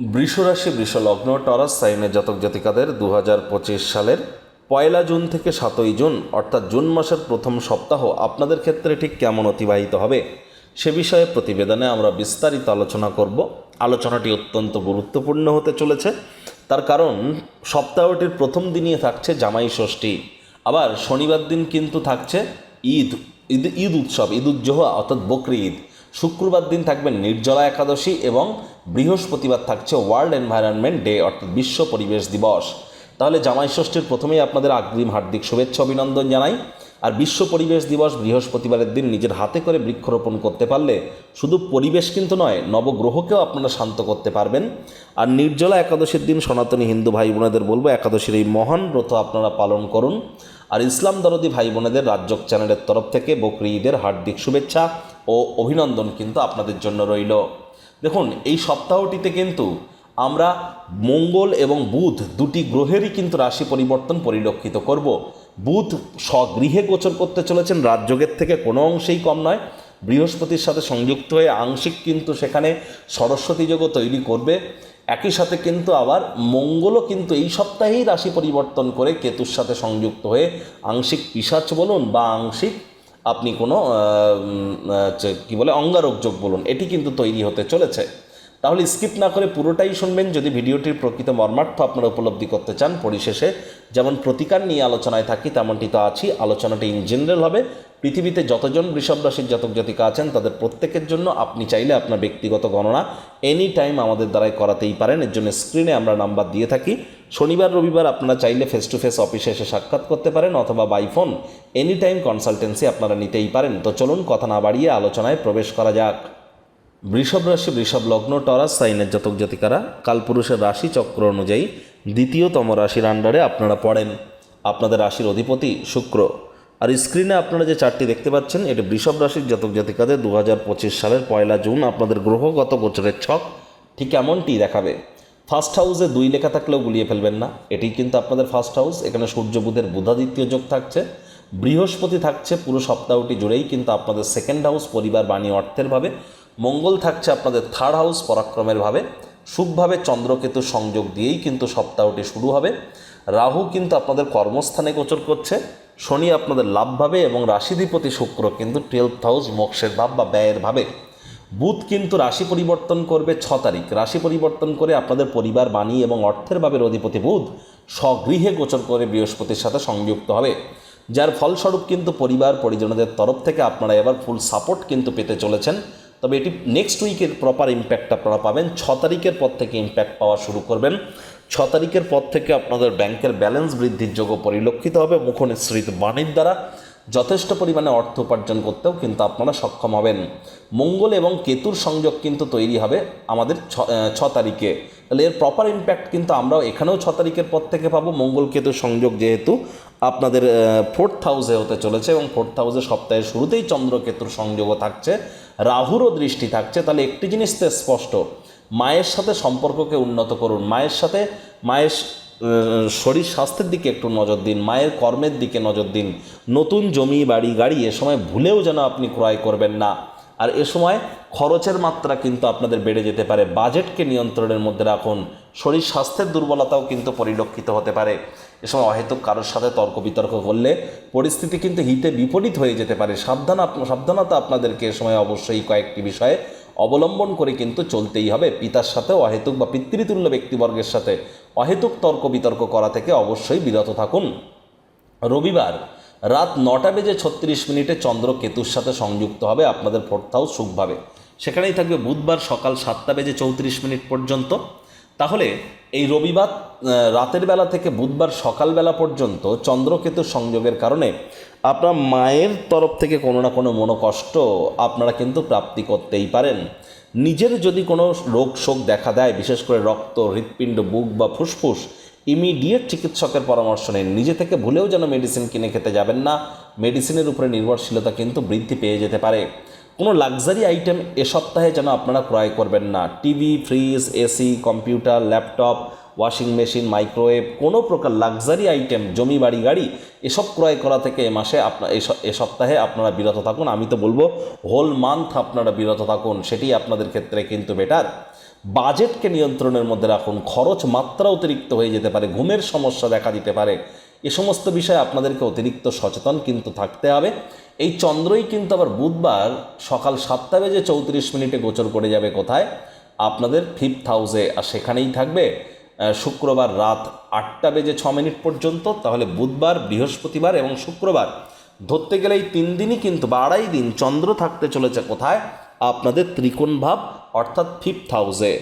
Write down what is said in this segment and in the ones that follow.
বৃষরাশি, বৃষলগ্ন, Taurus সাইনের জাতক জাতিকাদের দু হাজার পঁচিশ সালের পয়লা জুন থেকে সাতই জুন, অর্থাৎ জুন মাসের প্রথম সপ্তাহ আপনাদের ক্ষেত্রে ঠিক কেমন অতিবাহিত হবে সে বিষয়ে প্রতিবেদনে আমরা বিস্তারিত আলোচনা করব। আলোচনাটি অত্যন্ত গুরুত্বপূর্ণ হতে চলেছে। তার কারণ, সপ্তাহটির প্রথম দিনই থাকছে জামাই ষষ্ঠী। আবার শনিবার দিন কিন্তু থাকছে ঈদ ঈদ ঈদ উৎসব, ঈদ উজ্জোহা অর্থাৎ বকরি ঈদ। শুক্রবার দিন থাকবে নির্জলা একাদশী এবং বৃহস্পতিবার থাকছে ওয়ার্ল্ড এনভায়রনমেন্ট ডে, অর্থাৎ বিশ্ব পরিবেশ দিবস। তাহলে জামাই ষষ্ঠীর প্রথমেই আপনাদের আগ্রিম হার্দিক শুভেচ্ছা, অভিনন্দন জানাই। আর বিশ্ব পরিবেশ দিবস বৃহস্পতিবারের দিন নিজের হাতে করে বৃক্ষরোপণ করতে পারলে শুধু পরিবেশ কিন্তু নয়, নবগ্রহকেও আপনারা শান্ত করতে পারবেন। আর নির্জলা একাদশীর দিন সনাতনী হিন্দু ভাই বোনেদের বলব, একাদশীর এই মহান ব্রত আপনারা পালন করুন। আর ইসলাম দরদি ভাই বোনেদের রাজ্যক চ্যানেলের তরফ থেকে বকরি ঈদের হার্দিক শুভেচ্ছা ও অভিনন্দন কিন্তু আপনাদের জন্য রইল। দেখুন, এই সপ্তাহটিতে কিন্তু আমরা মঙ্গল এবং বুধ দুটি গ্রহেরই কিন্তু রাশি পরিবর্তন পরিলক্ষিত করব। বুধ স্বগৃহে গোচর করতে চলেছেন, রাজযোগের থেকে কোনো অংশেই কম নয়। বৃহস্পতির সাথে সংযুক্ত হয়ে আংশিক কিন্তু সেখানে সরস্বতী যোগও তৈরি করবে। একই সাথে কিন্তু আবার মঙ্গলও কিন্তু এই সপ্তাহেই রাশি পরিবর্তন করে কেতুর সাথে সংযুক্ত হয়ে আংশিক পিসাচ বলুন বা আংশিক আপনি কোনো কী বলে অঙ্গারক যোগ বলুন, এটি কিন্তু তৈরি হতে চলেছে। তাহলে স্কিপ না করে পুরোটাই শুনবেন যদি ভিডিওটির প্রকৃত মর্মার্থ আপনারা উপলব্ধি করতে চান। পরিশেষে যেমন প্রতিকার নিয়ে আলোচনায় থাকি, তেমনটি তো আছি। আলোচনাটি ইন জেনারেল হবে। পৃথিবীতে যতজন বৃষভ রাশির জাতক জাতিকা আছেন, তাদের প্রত্যেকের জন্য আপনি চাইলে আপনার ব্যক্তিগত গণনা এনি টাইম আমাদের দ্বারাই করাতেই পারেন। এর জন্য স্ক্রিনে আমরা নাম্বার দিয়ে থাকি। শনিবার, রবিবার আপনারা চাইলে ফেস টু ফেস অফিসে এসে সাক্ষাৎ করতে পারেন অথবা by phone any time consultancy আপনারা নিতেই পারেন। তো চলুন কথা না বাড়িয়ে আলোচনায় প্রবেশ করা যাক। বৃষভ রাশি বৃষভ লগ্ন টরাস, সাইনের জাতক জাতিকারা, কালপুরুষের রাশি চক্র অনুযায়ী দ্বিতীয়তম রাশির আন্ডারে আপনারা পড়েন। আপনাদের রাশির অধিপতি শুক্র। আর স্ক্রিনে আপনারা যে চারটি দেখতে পাচ্ছেন, এটি বৃষভ রাশির জাতক জাতিকাদের দু হাজার পঁচিশ সালের পয়লা জুন। আপনাদের গ্রহগত গোচরের ছক ঠিক এমনটি দেখাবে। ফার্স্ট হাউসে দুই লেখা থাকলেও গুলিয়ে ফেলবেন না। এটি কিন্তু আপনাদের ফার্স্ট হাউস এখানে সূর্য, বুধের বুধাদিত্য যোগ থাকছে। বৃহস্পতি থাকছে পুরো সপ্তাহটি জুড়েই, কিন্তু আপনাদের সেকেন্ড হাউস পরিবার, বাণী, অর্থের ভাবে। মঙ্গল থাকছে আপনাদের থার্ড হাউস পরাক্রমের ভাবে। সুখভাবে চন্দ্রকেতু সংযোগ দিয়েই কিন্তু সপ্তাহটি শুরু হবে। রাহু কিন্তু আপনাদের কর্মস্থানে গোচর করছে। শনি আপনাদের লাভভাবে এবং রাশিধিপতি শুক্র কিন্তু টুয়েলভ হাউস মোক্ষের ভাব বা ব্যয়ের ভাবে। বুধ কিন্তু রাশি পরিবর্তন করবে ছ তারিখ। রাশি পরিবর্তন করে আপনাদের পরিবার, বাণী এবং অর্থের ভাবের অধিপতি বুধ স্বগৃহে গোচর করে বৃহস্পতির সাথে সংযুক্ত হবে। যার ফলস্বরূপ কিন্তু পরিবার, পরিজনদের তরফ থেকে আপনারা এবার ফুল সাপোর্ট কিন্তু পেতে চলেছেন। তবে এটি নেক্সট উইকের প্রপার ইম্প্যাক্ট আপনারা পাবেন। ছ তারিখের পর থেকে ইম্প্যাক্ট পাওয়া শুরু করবেন। ছ তারিখের পর থেকে আপনাদের ব্যাংকের ব্যালেন্স বৃদ্ধির যোগ্য পরিলক্ষিত হবে। মুখনিসৃত বাণীর দ্বারা যথেষ্ট পরিমাণে অর্থ উপার্জন করতেও কিন্তু আপনারা সক্ষম হবেন। মঙ্গল এবং কেতুর সংযোগ কিন্তু তৈরি হবে আমাদের ছ তারিখে। তাহলে এর প্রপার ইম্প্যাক্ট কিন্তু আমরাও এখানেও ছ তারিখের পর থেকে পাবো। মঙ্গল কেতুর সংযোগ যেহেতু আপনাদের ফোর্থ হাউসে হতে চলেছে এবং ফোর্থ হাউসে সপ্তাহের শুরুতেই চন্দ্র কেতুর সংযোগও থাকছে। রাহুরও দৃষ্টি থাকছে। তাহলে একটি জিনিস তো স্পষ্ট, মায়ের সাথে সম্পর্ককে উন্নত করুন। মায়ের সাথে, মায়ের শরীর স্বাস্থ্যের দিকে একটু নজর দিন, মায়ের কর্মের দিকে নজর দিন। নতুন জমি, বাড়ি, গাড়ি এ সময় ভুলেও যেন আপনি ক্রয় করবেন না। আর এ সময় খরচের মাত্রা কিন্তু আপনাদের বেড়ে যেতে পারে। বাজেটকে নিয়ন্ত্রণের মধ্যে রাখুন। শরীর স্বাস্থ্যের দুর্বলতাও কিন্তু পরিলক্ষিত হতে পারে। এ সময় অহেতুক কারোর সাথে তর্ক বিতর্ক করলে পরিস্থিতি কিন্তু হিতে বিপরীত হয়ে যেতে পারে। সাবধান সাবধানতা আপনাদেরকে এ সময় অবশ্যই কয়েকটি বিষয়ে অবলম্বন করে কিন্তু চলতেই হবে। পিতার সাথে অহেতুক বা পিতৃতুল্য ব্যক্তিবর্গের সাথে অহেতুক তর্ক বিতর্ক করা থেকে অবশ্যই বিরত থাকুন। রবিবার রাত নটা বেজে ছত্রিশ মিনিটে চন্দ্র কেতুর সাথে সংযুক্ত হবে আপনাদের ফোর্থ হাউস সুখভাবে। সেখানেই থাকবে বুধবার সকাল সাতটা বেজে চৌত্রিশ মিনিট পর্যন্ত। তাহলে এই রবিবার রাতের বেলা থেকে বুধবার সকালবেলা পর্যন্ত চন্দ্রকেতুর সংযোগের কারণে আপনার মায়ের তরফ থেকে কোনো না কোনো মনোকষ্ট আপনারা কিন্তু প্রাপ্তি করতেই পারেন। নিজের যদি কোনো রোগ শোক দেখা দেয়, বিশেষ করে রক্ত, হৃৎপিণ্ড, বুক বা ফুসফুস ইমিডিয়েট চিকিৎসকের পরামর্শ নিন। নিজে থেকে ভুলেও যেন মেডিসিন কিনে খেতে যাবেন না। মেডিসিনের উপরে নির্ভরশীলতা কিন্তু বৃদ্ধি পেয়ে যেতে পারে। কোনো লাক্সারি আইটেম এ সপ্তাহে যেন আপনারা ক্রয় করবেন না। TV fridge AC computer laptop washing machine microwave কোনো প্রকার লাক্সারি আইটেম জমি, বাড়ি, গাড়ি, এসব ক্রয় করা থেকে এ মাসে আপনার এ সপ্তাহে আপনারা বিরত থাকুন। আমি তো বলব হোল মান্থ আপনারা বিরত থাকুন। সেটি আপনাদের ক্ষেত্রে কিন্তু বেটার বাজেটকে নিয়ন্ত্রণের মধ্যে রাখুন, খরচ মাত্রা অতিরিক্ত হয়ে যেতে পারে, ঘুমের সমস্যা দেখা দিতে পারে। এ সমস্ত বিষয়ে আপনাদেরকে অতিরিক্ত সচেতন কিন্তু থাকতে হবে। এই চন্দ্রই কিন্তু আবার বুধবার সকাল সাতটা বেজে চৌত্রিশ মিনিটে গোচর করে যাবে কোথায়? আপনাদের ফিফথ হাউসে আর সেখানেই থাকবে শুক্রবার রাত আটটা বেজে ছ মিনিট পর্যন্ত। তাহলে বুধবার, বৃহস্পতিবার এবং শুক্রবার ধরতে গেলে এই তিন দিনই কিন্তু বা আড়াই দিন চন্দ্র থাকতে চলেছে কোথায়? আপনাদের ত্রিকোণ ভাব, অর্থাৎ ফিফথ হাউসে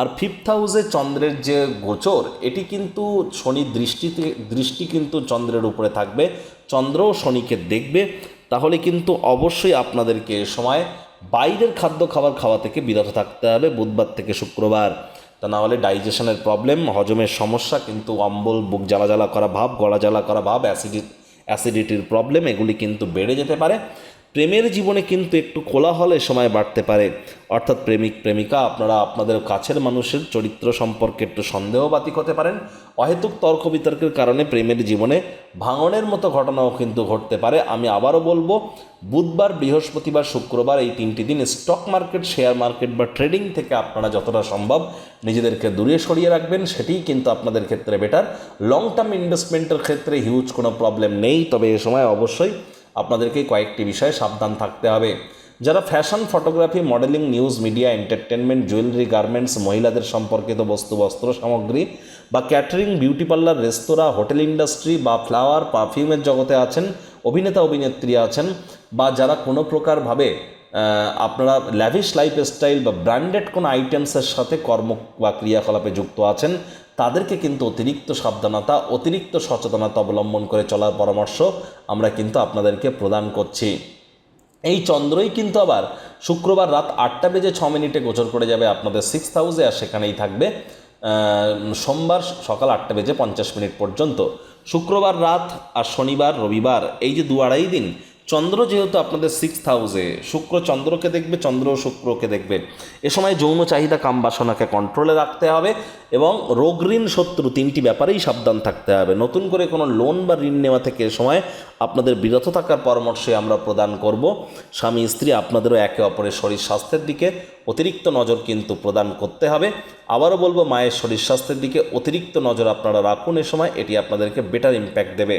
আর ফিফথ হাউসে চন্দ্রের যে গোচর, এটি কিন্তু শনি দৃষ্টিতে, দৃষ্টি কিন্তু চন্দ্রের উপরে থাকবে। চন্দ্রও শনিকে দেখবে। তাহলে কিন্তু অবশ্যই আপনাদেরকে এ সময় বাইরের খাদ্য খাবার খাওয়া থেকে বিরত থাকতে হবে, বুধবার থেকে শুক্রবার। তা না হলে ডাইজেশনের প্রবলেম হজমের সমস্যা, কিন্তু অম্বল, বুক জ্বালা জ্বালা করা ভাব, গলা জ্বালা করা ভাব অ্যাসিডি অ্যাসিডিটির প্রবলেম এগুলি কিন্তু বেড়ে যেতে পারে। প্রেমের জীবনে কিন্তু একটু কোলাহল এ সময় বাড়তে পারে। অর্থাৎ প্রেমিক, প্রেমিকা, আপনারা আপনাদের কাছের মানুষের চরিত্র সম্পর্কে একটু সন্দেহবাতিক হতে পারেন। অহেতুক তর্ক বিতর্কের কারণে প্রেমের জীবনে ভাঙনের মতো ঘটনাও কিন্তু ঘটতে পারে। আমি আবারও বলব, বুধবার, বৃহস্পতিবার, শুক্রবার এই তিনটি দিন স্টক মার্কেট শেয়ার মার্কেট বা ট্রেডিং থেকে আপনারা যতটা সম্ভব নিজেদেরকে দূরে সরিয়ে রাখবেন। সেটিই কিন্তু আপনাদের ক্ষেত্রে বেটার লং টার্ম ইনভেস্টমেন্টের ক্ষেত্রে হিউজ কোনো প্রবলেম নেই। তবে এ সময় অবশ্যই আপনাদেরকে কয়েকটি বিষয়ে সাবধান থাকতে হবে। যারা fashion photography modelling news media entertainment jewellery garments মহিলাদের সম্পর্কিত বস্তু, বস্ত্র সামগ্রী বা catering beauty parlour restaurant hotel industry বা ফ্লাওয়ার পারফিউমের জগতে আছেন, অভিনেতা, অভিনেত্রী আছেন বা যারা কোনো প্রকারভাবে আপনারা ল্যাভিশ লাইফস্টাইল বা ব্র্যান্ডেড কোনো আইটেমসের সাথে কর্ম বা ক্রিয়াকলাপে যুক্ত আছেন তাদেরকে কিন্তু অতিরিক্ত সাবধানতা, অতিরিক্ত সচেতনতা অবলম্বন করে চলার পরামর্শ আমরা কিন্তু আপনাদেরকে প্রদান করছি। এই চন্দ্রই কিন্তু আবার শুক্রবার রাত আটটা বেজে ছ মিনিটে গোচর করে যাবে আপনাদের সিক্স হাউসে আর সেখানেই থাকবে সোমবার সকাল আটটা বেজে পঞ্চাশ মিনিট পর্যন্ত। শুক্রবার রাত আর শনিবার রবিবার, এই যে দু আড়াই দিন চন্দ্র যেহেতু আপনাদের সিক্স হাউসে শুক্র চন্দ্রকে দেখবে, চন্দ্র শুক্রকে দেখবে। এ সময় যৌন চাহিদা, কাম বাসনাকে কন্ট্রোলে রাখতে হবে এবং রোগ ঋণ শত্রু তিনটি ব্যাপারেই সাবধান থাকতে হবে। নতুন করে কোনো লোন বা ঋণ নেওয়া থেকে এ সময় আপনাদের বিরত থাকার পরামর্শে আমরা প্রদান করব। স্বামী, স্ত্রী আপনাদেরও একে অপরের শরীর স্বাস্থ্যের দিকে অতিরিক্ত নজর কিন্তু প্রদান করতে হবে। আবারও বলব, মায়ের শরীর স্বাস্থ্যের দিকে অতিরিক্ত নজর আপনারা রাখুন। এ সময় এটি আপনাদেরকে বেটার ইম্প্যাক্ট দেবে।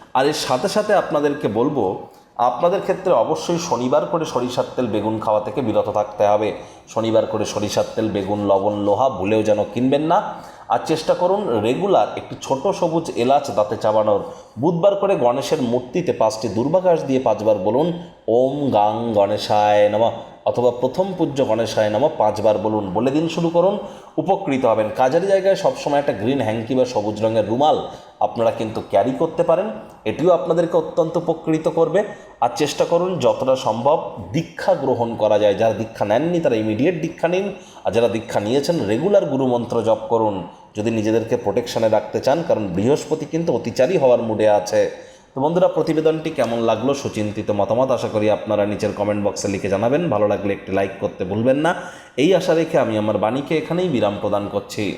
আর এর সাথে সাথে আপনাদেরকে বলব, আপনাদের ক্ষেত্রে অবশ্যই শনিবার করে সরিষার তেল বেগুন খাওয়া থেকে বিরত থাকতে হবে। শনিবার করে সরিষার তেল, বেগুন, লবণ, লোহা ভুলেও যেন কিনবেন না। আর চেষ্টা করুন রেগুলার একটি ছোট সবুজ এলাচ দাঁতে চাবানোর। বুধবার করে গণেশের মূর্তিতে পাঁচটি দুর্বাঘাস দিয়ে পাঁচবার বলুন, ওম গাং গণেশায় নমঃ অথবা প্রথম পূজ্য গণেশায় নামা পাঁচবার বলুন। বলে দিন শুরু করুন, উপকৃত হবেন। কাজের জায়গায় সবসময় একটা গ্রিন হ্যাঙ্কি বা সবুজ রঙের রুমাল আপনারা কিন্তু ক্যারি করতে পারেন। এটিও আপনাদেরকে অত্যন্ত উপকৃত করবে। আর চেষ্টা করুন যতটা সম্ভব দীক্ষা গ্রহণ করা যায়। যারা দীক্ষা নেননি, তারা ইমিডিয়েট দীক্ষা নিন। আর যারা দীক্ষা নিয়েছেন রেগুলার গুরুমন্ত্র জপ করুন। যদি নিজেদেরকে প্রোটেকশনে রাখতে চান, কারণ বৃহস্পতি কিন্তু অতিচারী হওয়ার মুডে আছে। তো বন্ধুরা, প্রতিবেদনটি কেমন লাগল সুচিন্তিত মতামত আশা করি আপনারা নিচের কমেন্ট বক্সে লিখে জানাবেন। ভালো লাগলে একটি লাইক করতে ভুলবেন না। এই আশা রেখে আমি আমার বাণীকে এখানেই বিরাম প্রদান করছি।